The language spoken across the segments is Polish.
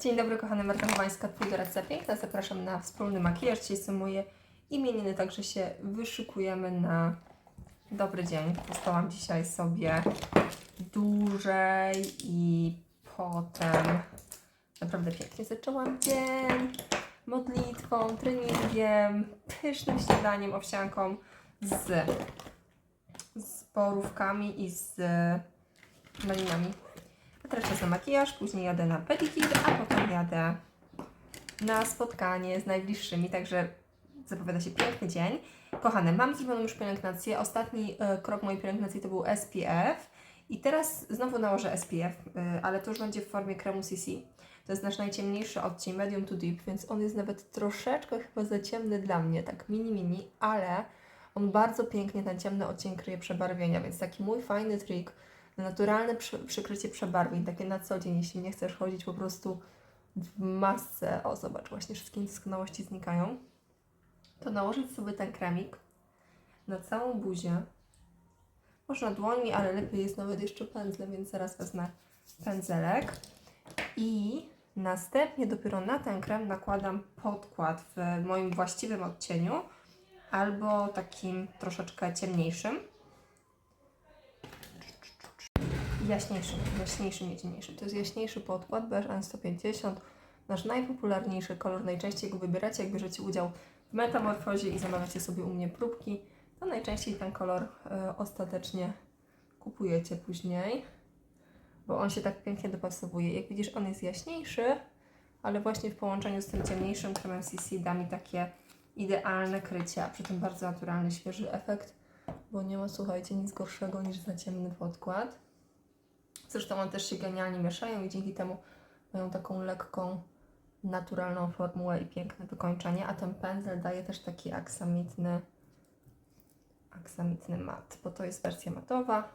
Dzień dobry, kochane Marta Chowańska, Twój doradca piękna. Zapraszam na wspólny makijaż. Dzisiaj są moje imieniny, także się wyszykujemy na dobry dzień. Postałam dzisiaj sobie dłużej i potem naprawdę pięknie zaczęłam dzień modlitwą, treningiem, pysznym śniadaniem, owsianką z, z borówkami i z malinami. Teraz czas na makijaż, później jadę na pedicure, a potem jadę na spotkanie z najbliższymi, także zapowiada się piękny dzień. Kochane, mam zrobioną już pielęgnację. Ostatni e, krok mojej pielęgnacji to był SPF i teraz znowu nałożę SPF, e, ale to już będzie w formie kremu CC. To jest nasz najciemniejszy odcień, medium to deep, więc on jest nawet troszeczkę chyba za ciemny dla mnie, tak mini mini, ale on bardzo pięknie ten ciemny odcień kryje przebarwienia, więc taki mój fajny trik naturalne przy, przykrycie przebarwień, takie na co dzień, jeśli nie chcesz chodzić po prostu w masce, o zobacz, właśnie wszystkie niedoskonałości znikają, to nałożyć sobie ten kremik na całą buzię, można dłońmi, ale lepiej jest nawet jeszcze pędzlem, więc zaraz wezmę pędzelek i następnie dopiero na ten krem nakładam podkład w moim właściwym odcieniu albo takim troszeczkę ciemniejszym. Jaśniejszym, jaśniejszym, nie ciemniejszym. To jest jaśniejszy podkład Beige N150, nasz najpopularniejszy kolor. Najczęściej go wybieracie, jak bierzecie udział w metamorfozie i zamawiacie sobie u mnie próbki, to najczęściej ten kolor e, ostatecznie kupujecie później, bo on się tak pięknie dopasowuje. Jak widzisz, on jest jaśniejszy, ale właśnie w połączeniu z tym ciemniejszym kremem CC da mi takie idealne krycie, a przy tym bardzo naturalny, świeży efekt, bo nie ma, słuchajcie, nic gorszego niż za ciemny podkład. Zresztą one też się genialnie mieszają i dzięki temu mają taką lekką, naturalną formułę i piękne wykończenie, a ten pędzel daje też taki aksamitny, aksamitny mat, bo to jest wersja matowa.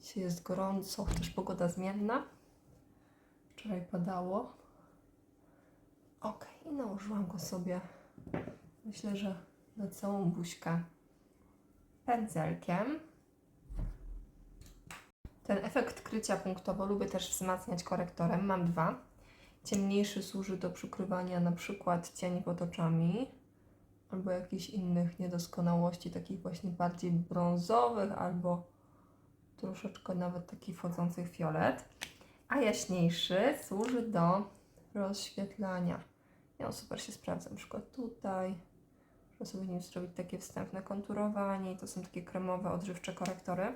Dzisiaj jest gorąco, chociaż pogoda zmienna. Wczoraj padało. Ok, i nałożyłam go sobie, myślę, że na całą buźkę pędzelkiem. Ten efekt krycia punktowo lubię też wzmacniać korektorem. Mam dwa. Ciemniejszy służy do przykrywania na przykład cieni pod oczami albo jakichś innych niedoskonałości, takich właśnie bardziej brązowych albo troszeczkę nawet takich wchodzących fiolet. A jaśniejszy służy do rozświetlania. I on super się sprawdza, na przykład tutaj. Można sobie nim zrobić takie wstępne konturowanie. I to są takie kremowe, odżywcze korektory.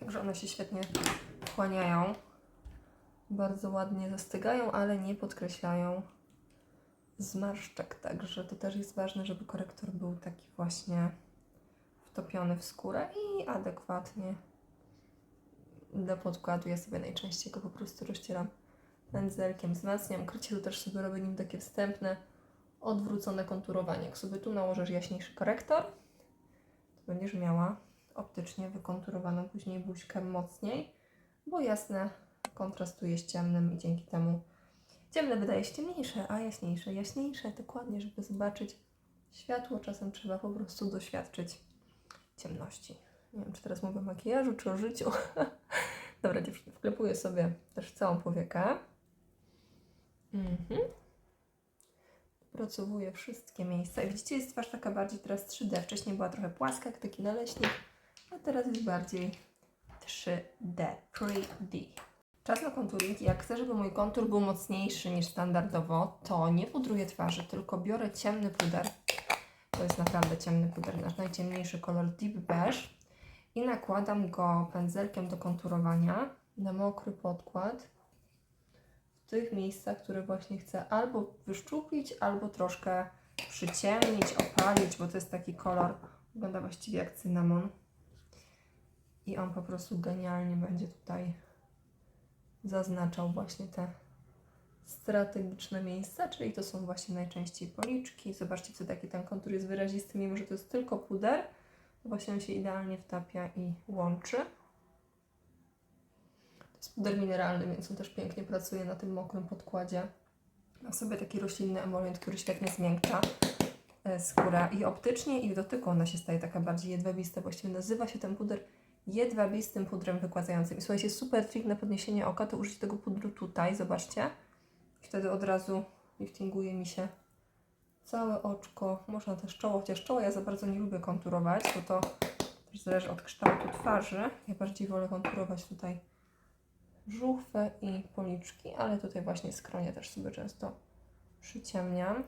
Także one się świetnie wchłaniają. Bardzo ładnie zastygają, ale nie podkreślają zmarszczek. Także to też jest ważne, żeby korektor był taki właśnie wtopiony w skórę i adekwatnie do podkładu. Ja sobie najczęściej go po prostu rozcieram pędzelkiem, wzmacniam. Krycie to też sobie robię nim takie wstępne, odwrócone konturowanie. Jak sobie tu nałożysz jaśniejszy korektor, to będziesz miała optycznie wykonturowaną później buźkę mocniej, bo jasne kontrastuje z ciemnym i dzięki temu ciemne wydaje się ciemniejsze, a jaśniejsze, jaśniejsze, dokładnie, żeby zobaczyć światło, czasem trzeba po prostu doświadczyć ciemności. Nie wiem, czy teraz mówię o makijażu, czy o życiu. Dobra, dziewczyny, wklepuję sobie też całą powiekę. Mhm. Pracowuję wszystkie miejsca. Widzicie, jest twarz taka bardziej teraz 3D. Wcześniej była trochę płaska, jak taki naleśnik, a teraz jest bardziej 3D, 3D. Czas na konturing. Jak chcę, żeby mój kontur był mocniejszy niż standardowo, to nie pudruję twarzy, tylko biorę ciemny puder. To jest naprawdę ciemny puder, nasz najciemniejszy kolor Deep Beige. I nakładam go pędzelkiem do konturowania na mokry podkład w tych miejscach, które właśnie chcę albo wyszczuplić, albo troszkę przyciemnić, opalić, bo to jest taki kolor, wygląda właściwie jak cynamon. I on po prostu genialnie będzie tutaj zaznaczał właśnie te strategiczne miejsca, czyli to są właśnie najczęściej policzki. Zobaczcie, co taki ten kontur jest wyrazisty, mimo że to jest tylko puder. To właśnie on się idealnie wtapia i łączy. To jest puder mineralny, więc on też pięknie pracuje na tym mokrym podkładzie. Ma sobie taki roślinny emolient, który świetnie zmiękcza e, skórę i optycznie i w dotyku ona się staje taka bardziej jedwabista. Właściwie nazywa się ten puder jedwabistym pudrem wygładzającym. I słuchajcie, super trik na podniesienie oka to użyć tego pudru tutaj, zobaczcie. Wtedy od razu liftinguje mi się całe oczko. Można też czoło, chociaż czoło ja za bardzo nie lubię konturować, bo to też zależy od kształtu twarzy. Ja bardziej wolę konturować tutaj żuchwę i policzki, ale tutaj właśnie skronie też sobie często przyciemniam.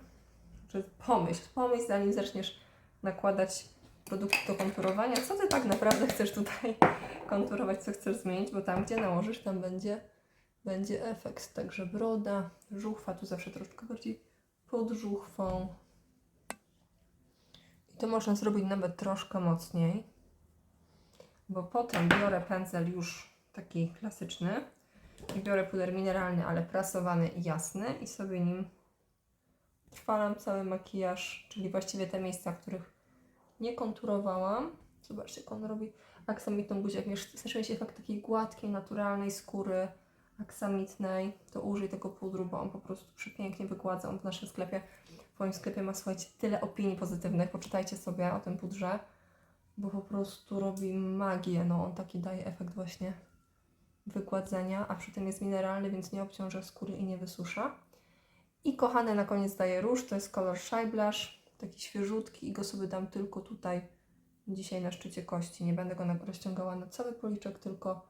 Czy pomyśl, pomyśl zanim zaczniesz nakładać produkty do konturowania, co Ty tak naprawdę chcesz tutaj konturować, co chcesz zmienić, bo tam, gdzie nałożysz, tam będzie, będzie efekt. Także broda, żuchwa, tu zawsze troszkę bardziej pod żuchwą. I to można zrobić nawet troszkę mocniej, bo potem biorę pędzel już taki klasyczny i biorę puder mineralny, ale prasowany i jasny i sobie nim trwalam cały makijaż, czyli właściwie te miejsca, których nie konturowałam. Zobaczcie, jak on robi aksamitną buzię. Jak chcesz mieć efekt takiej gładkiej, naturalnej skóry aksamitnej, to użyj tego pudru, bo on po prostu przepięknie wygładza. On w naszym sklepie, w moim sklepie ma, słuchajcie, tyle opinii pozytywnych. Poczytajcie sobie o tym pudrze, bo po prostu robi magię. No, on taki daje efekt właśnie wygładzenia, a przy tym jest mineralny, więc nie obciąża skóry i nie wysusza. I kochane na koniec daję róż, to jest kolor Shy Blush, taki świeżutki i go sobie dam tylko tutaj, dzisiaj na szczycie kości. Nie będę go rozciągała na cały policzek, tylko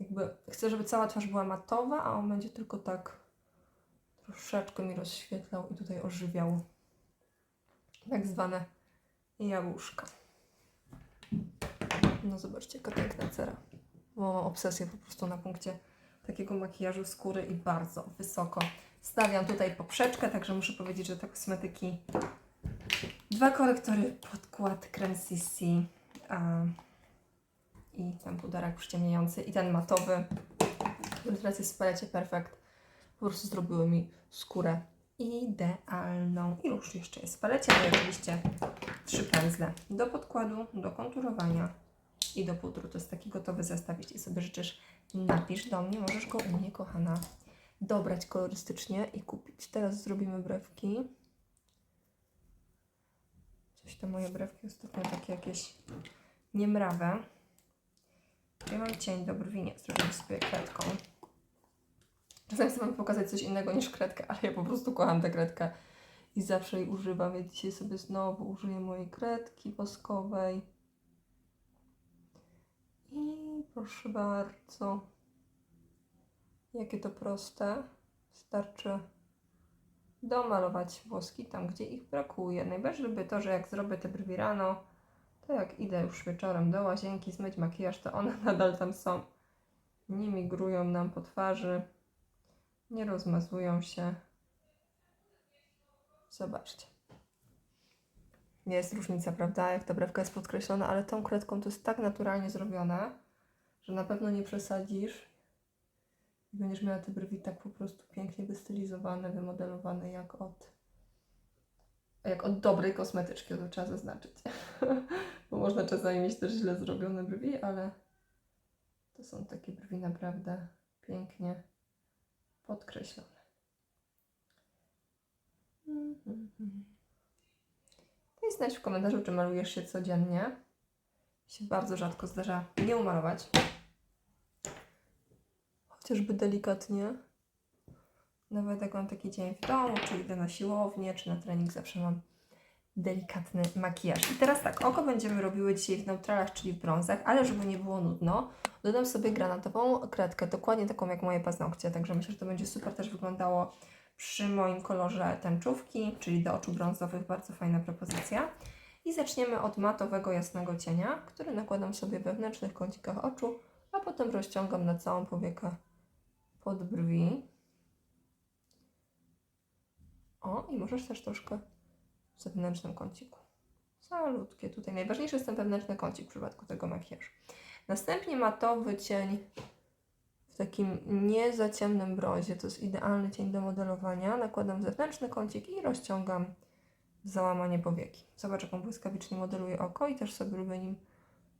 jakby chcę, żeby cała twarz była matowa, a on będzie tylko tak troszeczkę mi rozświetlał i tutaj ożywiał tak zwane jabłuszka. No zobaczcie, jaka piękna cera. Bo mam obsesję po prostu na punkcie takiego makijażu skóry i bardzo wysoko stawiam tutaj poprzeczkę, także muszę powiedzieć, że te kosmetyki dwa korektory, podkład krem CC a, i ten puderek przyciemniający i ten matowy, który teraz jest w palecie Perfect, po prostu zrobiły mi skórę idealną. I już jeszcze jest w palecie, no oczywiście trzy pędzle do podkładu, do konturowania i do pudru. To jest taki gotowy zestaw. Jeśli sobie życzysz, napisz do mnie, możesz go u mnie, kochana, dobrać kolorystycznie i kupić. Teraz zrobimy brewki. Te moje brewki ostatnio takie jakieś niemrawe. Ja mam cień do brwi, nie, zrobimy sobie kredką. Czasem chcę Wam pokazać coś innego niż kredkę, ale ja po prostu kocham tę kredkę i zawsze jej używam, więc dzisiaj sobie znowu użyję mojej kredki woskowej. I proszę bardzo, jakie to proste. Wystarczy domalować włoski tam, gdzie ich brakuje. Najbardziej lubię to, że jak zrobię te brwi rano, to jak idę już wieczorem do łazienki zmyć makijaż, to one nadal tam są. Nie migrują nam po twarzy, nie rozmazują się. Zobaczcie. Jest różnica, prawda? Jak ta brewka jest podkreślona, ale tą kredką to jest tak naturalnie zrobione, że na pewno nie przesadzisz będziesz miała te brwi tak po prostu pięknie wystylizowane, wymodelowane jak od jak od dobrej kosmetyczki, to trzeba zaznaczyć. Bo można czasami mieć też źle zrobione brwi, ale to są takie brwi naprawdę pięknie podkreślone. To jest znajdź w komentarzu, czy malujesz się codziennie. Się bardzo rzadko zdarza nie umalować. Chociażby delikatnie. Nawet jak mam taki dzień w domu, czy idę na siłownię, czy na trening, zawsze mam delikatny makijaż. I teraz tak, oko będziemy robiły dzisiaj w neutralach, czyli w brązach, ale żeby nie było nudno, dodam sobie granatową kredkę, dokładnie taką jak moje paznokcie, także myślę, że to będzie super też wyglądało przy moim kolorze tęczówki, czyli do oczu brązowych, bardzo fajna propozycja. I zaczniemy od matowego, jasnego cienia, który nakładam sobie we wewnętrznych kącikach oczu, a potem rozciągam na całą powiekę pod brwi. O, i możesz też troszkę w zewnętrznym kąciku. Salutkie tutaj. Najważniejszy jest ten wewnętrzny kącik w przypadku tego makijażu. Następnie matowy cień w takim nie za ciemnym brązie. To jest idealny cień do modelowania. Nakładam zewnętrzny kącik i rozciągam załamanie powieki. Zobacz, jaką błyskawicznie modeluję oko i też sobie lubię nim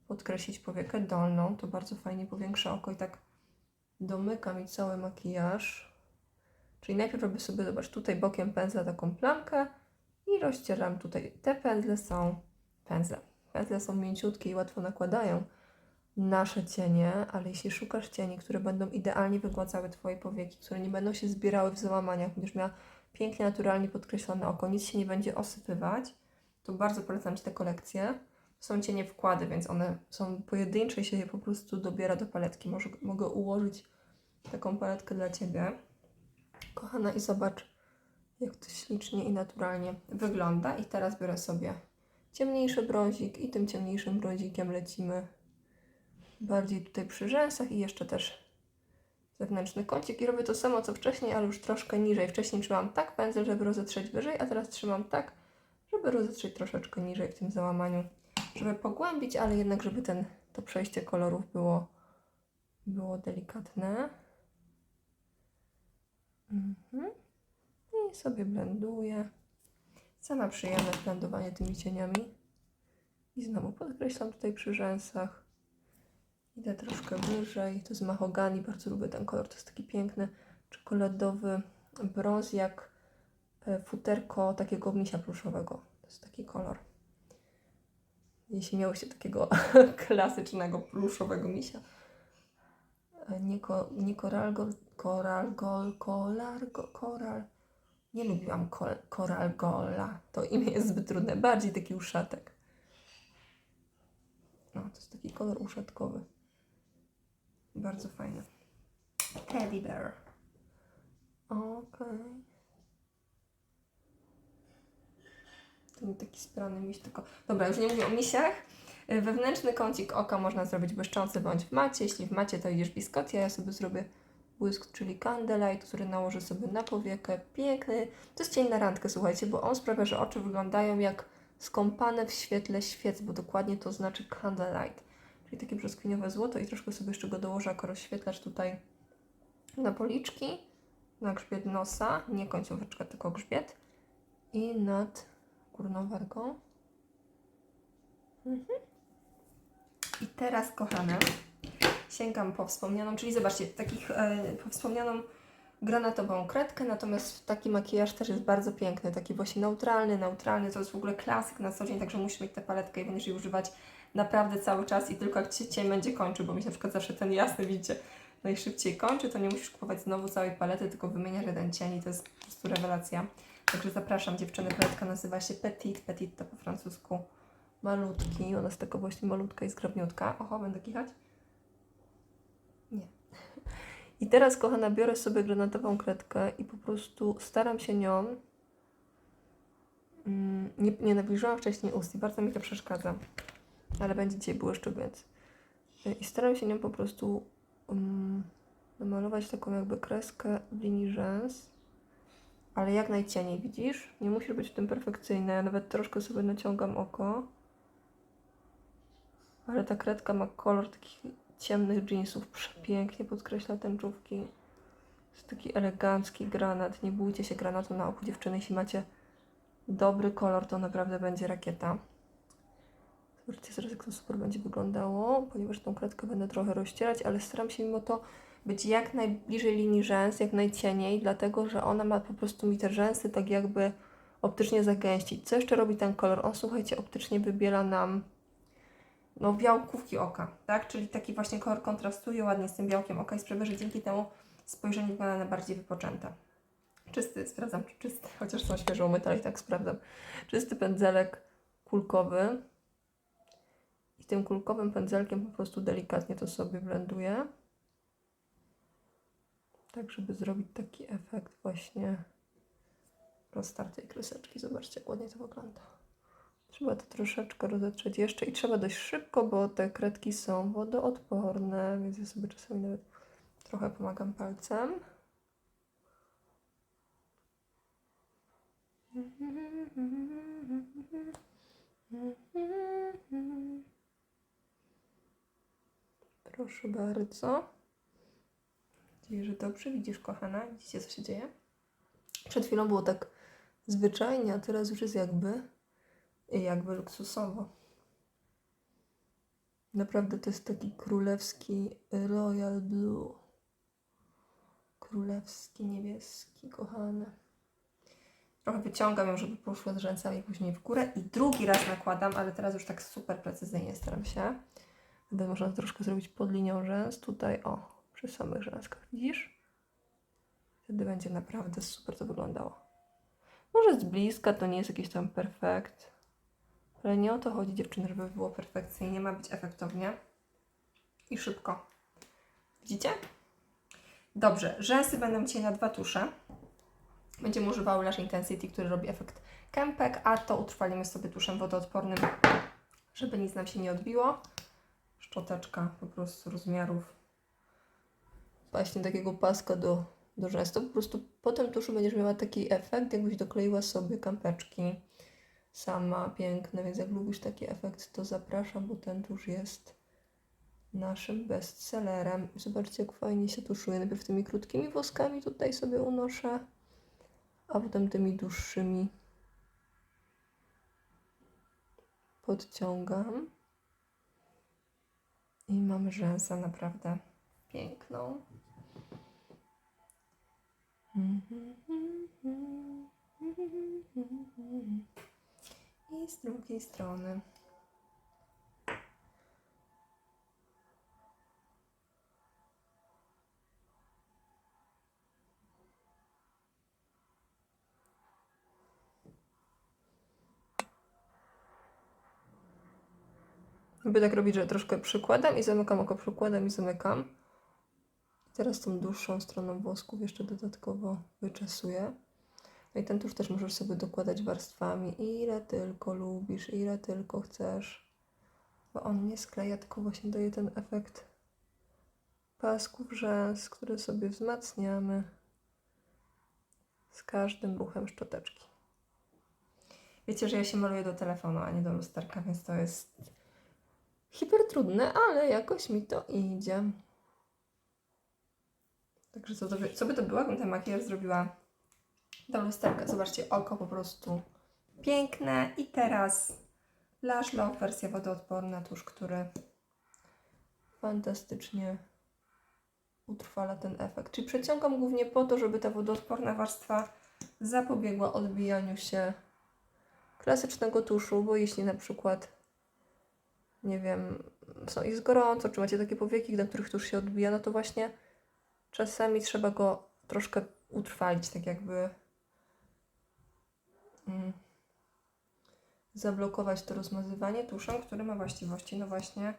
podkreślić powiekę dolną. To bardzo fajnie powiększa oko i tak domyka mi cały makijaż. Czyli najpierw robię sobie, zobacz, tutaj bokiem pędzla taką plamkę i rozcieram tutaj. Te pędzle są pędzle. Pędzle są mięciutkie i łatwo nakładają, nasze cienie, ale jeśli szukasz cieni, które będą idealnie wygładzały Twoje powieki, które nie będą się zbierały w załamaniach, będziesz miała pięknie, naturalnie podkreślone oko, nic się nie będzie osypywać, to bardzo polecam Ci tę kolekcję. Są cienie wkłady, więc one są pojedyncze i się je po prostu dobiera do paletki. Może, mogę ułożyć taką paletkę dla Ciebie. Kochana, i zobacz, jak to ślicznie i naturalnie wygląda. I teraz biorę sobie ciemniejszy brązik i tym ciemniejszym brązikiem lecimy bardziej tutaj przy rzęsach i jeszcze też zewnętrzny kącik i robię to samo co wcześniej, ale już troszkę niżej. Wcześniej trzymam tak pędzel, żeby rozetrzeć wyżej, a teraz trzymam tak, żeby rozetrzeć troszeczkę niżej w tym załamaniu, żeby pogłębić, ale jednak żeby ten, to przejście kolorów było, było delikatne. Mhm. I sobie blenduję. Sama przyjemność blendowanie tymi cieniami. I znowu podkreślam tutaj przy rzęsach. Idę troszkę wyżej. To jest mahogani, bardzo lubię ten kolor. To jest taki piękny czekoladowy brąz, jak e, futerko takiego misia pluszowego. To jest taki kolor. Jeśli miałyście takiego klasycznego pluszowego misia. E, Nie, ko, nie koral, gol, koral, gol, kolar, go, koral. Nie lubiłam kol, koral gola. To imię jest zbyt trudne. Bardziej taki uszatek. No, to jest taki kolor uszatkowy. Bardzo fajny. Teddy bear. Okej. To nie taki sprany miś, tylko... Dobra, już nie mówię o misiach. Y, Wewnętrzny kącik oka można zrobić błyszczący bądź w macie. Jeśli w macie, to idziesz biskotia. Ja sobie zrobię błysk, czyli candlelight, który nałożę sobie na powiekę. Piękny. To jest cień na randkę, słuchajcie, bo on sprawia, że oczy wyglądają jak skąpane w świetle świec, bo dokładnie to znaczy candlelight. Czyli takie brzoskwiniowe złoto i troszkę sobie jeszcze go dołożę jako rozświetlacz tutaj na policzki, na grzbiet nosa, nie końcóweczka, tylko grzbiet i nad górną wargą. Mhm. I teraz, kochane, sięgam po wspomnianą, czyli zobaczcie, takich, e, po wspomnianą granatową kredkę, natomiast taki makijaż też jest bardzo piękny, taki właśnie neutralny, neutralny, to jest w ogóle klasyk na co dzień, także musisz mieć tę paletkę i będziesz jej używać naprawdę cały czas i tylko jak Ci się cień będzie kończył, bo mi się na przykład zawsze ten jasny, widzicie, najszybciej kończy, to nie musisz kupować znowu całej palety, tylko wymieniasz jeden cień i to jest po prostu rewelacja. Także zapraszam dziewczyny, paletka nazywa się Petit, Petit to po francusku malutki, ona jest taka właśnie malutka i zgrabniutka. Oho, będę kichać? Nie. I teraz, kochana, biorę sobie granatową kredkę i po prostu staram się nią mm, nie, nie wcześniej ust i bardzo mi to przeszkadza, ale będzie dzisiaj więc y, i staram się nią po prostu um, namalować taką jakby kreskę w linii rzęs, ale jak najcieniej, widzisz? Nie musisz być w tym perfekcyjna, ja nawet troszkę sobie naciągam oko, ale ta kredka ma kolor takich ciemnych jeansów, przepięknie podkreśla tęczówki. Jest taki elegancki granat, nie bójcie się granatu na oku dziewczyny, jeśli macie dobry kolor, to naprawdę będzie rakieta. Zobaczcie zaraz, jak to super będzie wyglądało, ponieważ tą kredkę będę trochę rozcierać, ale staram się mimo to być jak najbliżej linii rzęs, jak najcieniej, dlatego że ona ma po prostu mi te rzęsy tak jakby optycznie zagęścić. Co jeszcze robi ten kolor? On, słuchajcie, optycznie wybiela nam no, białkówki oka, tak? Czyli taki właśnie kolor kontrastuje ładnie z tym białkiem oka i sprawia, że dzięki temu spojrzenie wygląda na bardziej wypoczęte. Czysty, sprawdzam czy czysty, chociaż są świeżo umyte, i tak sprawdzam. Czysty pędzelek kulkowy. I tym kulkowym pędzelkiem po prostu delikatnie to sobie blenduję. Tak, żeby zrobić taki efekt właśnie roztartej kreseczki. Zobaczcie, jak ładnie to wygląda. Trzeba to troszeczkę rozetrzeć jeszcze i trzeba dość szybko, bo te kredki są wodoodporne, więc ja sobie czasami nawet trochę pomagam palcem. Proszę bardzo. Że dobrze widzisz, kochana. Widzicie, co się dzieje? Przed chwilą było tak zwyczajnie, a teraz już jest jakby jakby luksusowo. Naprawdę to jest taki królewski Royal Blue. Królewski, niebieski, kochany. Trochę wyciągam ją, żeby poszło z rzęsami później w górę i drugi raz nakładam, ale teraz już tak super precyzyjnie staram się. Będę można troszkę zrobić pod linią rzęs. Tutaj, o, przy samych rzęskach. Widzisz? Wtedy będzie naprawdę super to wyglądało. Może z bliska to nie jest jakiś tam perfekt. Ale nie o to chodzi dziewczyny, żeby było perfekcyjnie. Ma być efektownie i szybko. Widzicie? Dobrze, rzęsy będą dzisiaj na dwa tusze. Będziemy używały Lash Intensity, który robi efekt kępek, a to utrwalimy sobie tuszem wodoodpornym, żeby nic nam się nie odbiło. Szczoteczka po prostu rozmiarów właśnie takiego paska do, do rzęs. To po prostu po tym tuszu będziesz miała taki efekt, jakbyś dokleiła sobie kampeczki sama, piękne, więc jak lubisz taki efekt, to zapraszam, bo ten tusz jest naszym bestsellerem. Zobaczcie, jak fajnie się tuszuje. Najpierw tymi krótkimi woskami tutaj sobie unoszę, a potem tymi dłuższymi podciągam. I mamy rzęsę naprawdę piękną. I z drugiej strony. Lubię tak robić, że troszkę przykładam i zamykam oko, przykładam i zamykam. Teraz tą dłuższą stroną włosków jeszcze dodatkowo wyczesuję. No i ten tusz też możesz sobie dokładać warstwami, ile tylko lubisz, ile tylko chcesz. Bo on nie skleja, tylko właśnie daje ten efekt pasków rzęs, które sobie wzmacniamy z każdym ruchem szczoteczki. Wiecie, że ja się maluję do telefonu, a nie do lusterka, więc to jest hiper trudne, ale jakoś mi to idzie. Także co, to co by to było, gdybym ten makijaż zrobiła do lusterka? Zobaczcie, oko po prostu piękne. I teraz Lash Love, wersja wodoodporna, tusz, który fantastycznie utrwala ten efekt. Czyli przeciągam głównie po to, żeby ta wodoodporna warstwa zapobiegła odbijaniu się klasycznego tuszu, bo jeśli na przykład nie wiem, są, jest gorąco, czy macie takie powieki, na których tusz się odbija, no to właśnie czasami trzeba go troszkę utrwalić, tak jakby mm, zablokować to rozmazywanie tuszem, który ma właściwości, no właśnie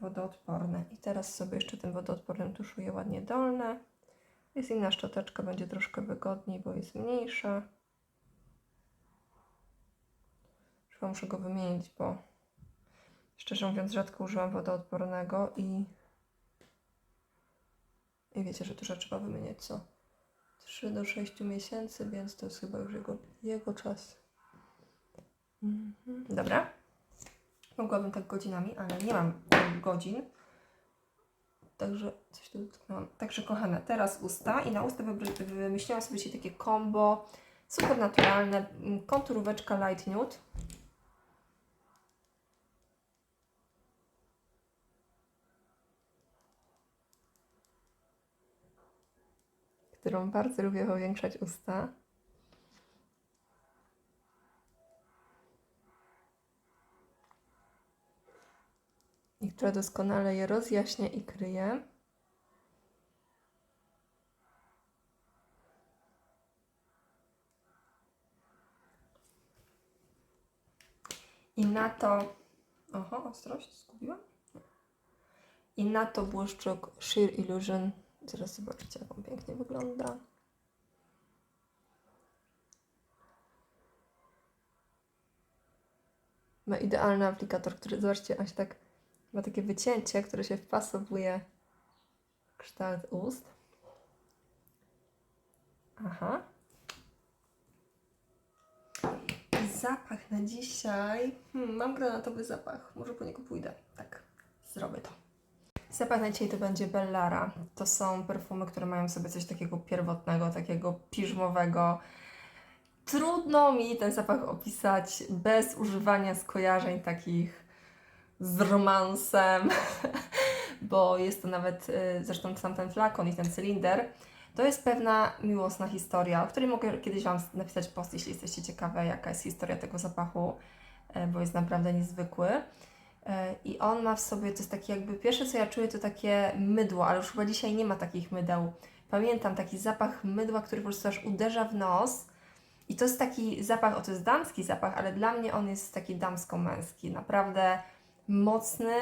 wodoodporne. I teraz sobie jeszcze tym wodoodpornym tuszuję ładnie dolne. Jest inna szczoteczka, będzie troszkę wygodniej, bo jest mniejsza. Chyba muszę go wymienić, bo Szczerze mówiąc, rzadko użyłam wodoodpornego i, i wiecie, że dużo trzeba wymieniać co 3 do 6 miesięcy, więc to jest chyba już jego, jego czas. Mhm. Dobra. Mogłabym tak godzinami, ale nie mam godzin. Także coś tu dotknęłam. Także kochane, teraz usta i na usta wymyśliłam sobie dzisiaj takie combo super naturalne, mm, konturóweczka light nude. Którą bardzo lubię powiększać usta. I która doskonale je rozjaśnia i kryje. I na to. Oho, ostrość zgubiłam? I na to błyszczok Sheer Illusion Zaraz zobaczycie, jak on pięknie wygląda. Ma idealny aplikator, który, zobaczcie, on się tak, ma takie wycięcie, które się wpasowuje w kształt ust. Aha. Zapach na dzisiaj. Hmm, mam granatowy zapach. Może po niego pójdę. Tak, zrobię to. Zapach na dzisiaj to będzie Bellara. To są perfumy, które mają w sobie coś takiego pierwotnego, takiego piżmowego. Trudno mi ten zapach opisać bez używania skojarzeń takich z romansem, bo jest to nawet, y, zresztą sam ten flakon i ten cylinder, to jest pewna miłosna historia, o której mogę kiedyś Wam napisać post, jeśli jesteście ciekawe, jaka jest historia tego zapachu, y, bo jest naprawdę niezwykły. E, I on ma w sobie, to jest takie jakby, pierwsze co ja czuję to takie mydło, ale już chyba dzisiaj nie ma takich mydeł. Pamiętam taki zapach mydła, który po prostu aż uderza w nos. I to jest taki zapach, o to jest damski zapach, ale dla mnie on jest taki damsko-męski. Naprawdę mocny,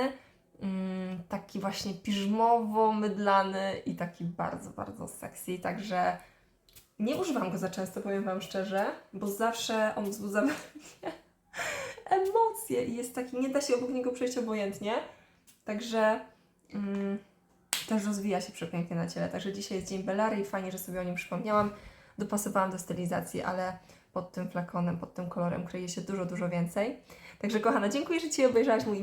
mm, taki właśnie piżmowo-mydlany i taki bardzo, bardzo sexy. Także nie używam go za często, powiem Wam szczerze, bo zawsze on wzbudza we mnie emocje i jest taki, nie da się obok niego przejść obojętnie. Także mm, też rozwija się przepięknie na ciele. Także dzisiaj jest Dzień Bellary i fajnie, że sobie o nim przypomniałam. Dopasowałam do stylizacji, ale pod tym flakonem, pod tym kolorem kryje się dużo, dużo więcej. Także kochana, dziękuję, że Ci obejrzałaś mój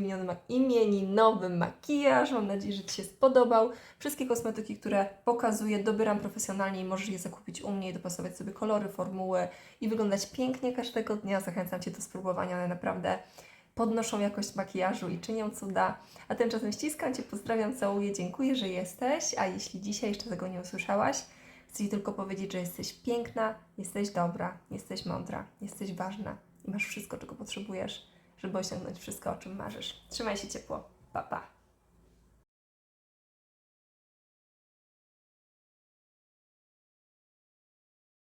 imieninowy makijaż. Mam nadzieję, że Ci się spodobał. Wszystkie kosmetyki, które pokazuję, dobieram profesjonalnie i możesz je zakupić u mnie i dopasować sobie kolory, formuły i wyglądać pięknie każdego dnia. Zachęcam Cię do spróbowania. One naprawdę podnoszą jakość makijażu i czynią cuda. A tymczasem ściskam Cię, pozdrawiam, całuję, dziękuję, że jesteś. A jeśli dzisiaj jeszcze tego nie usłyszałaś, chcę Ci tylko powiedzieć, że jesteś piękna, jesteś dobra, jesteś mądra, jesteś ważna i masz wszystko, czego potrzebujesz, żeby osiągnąć wszystko, o czym marzysz. Trzymaj się ciepło. Pa, pa.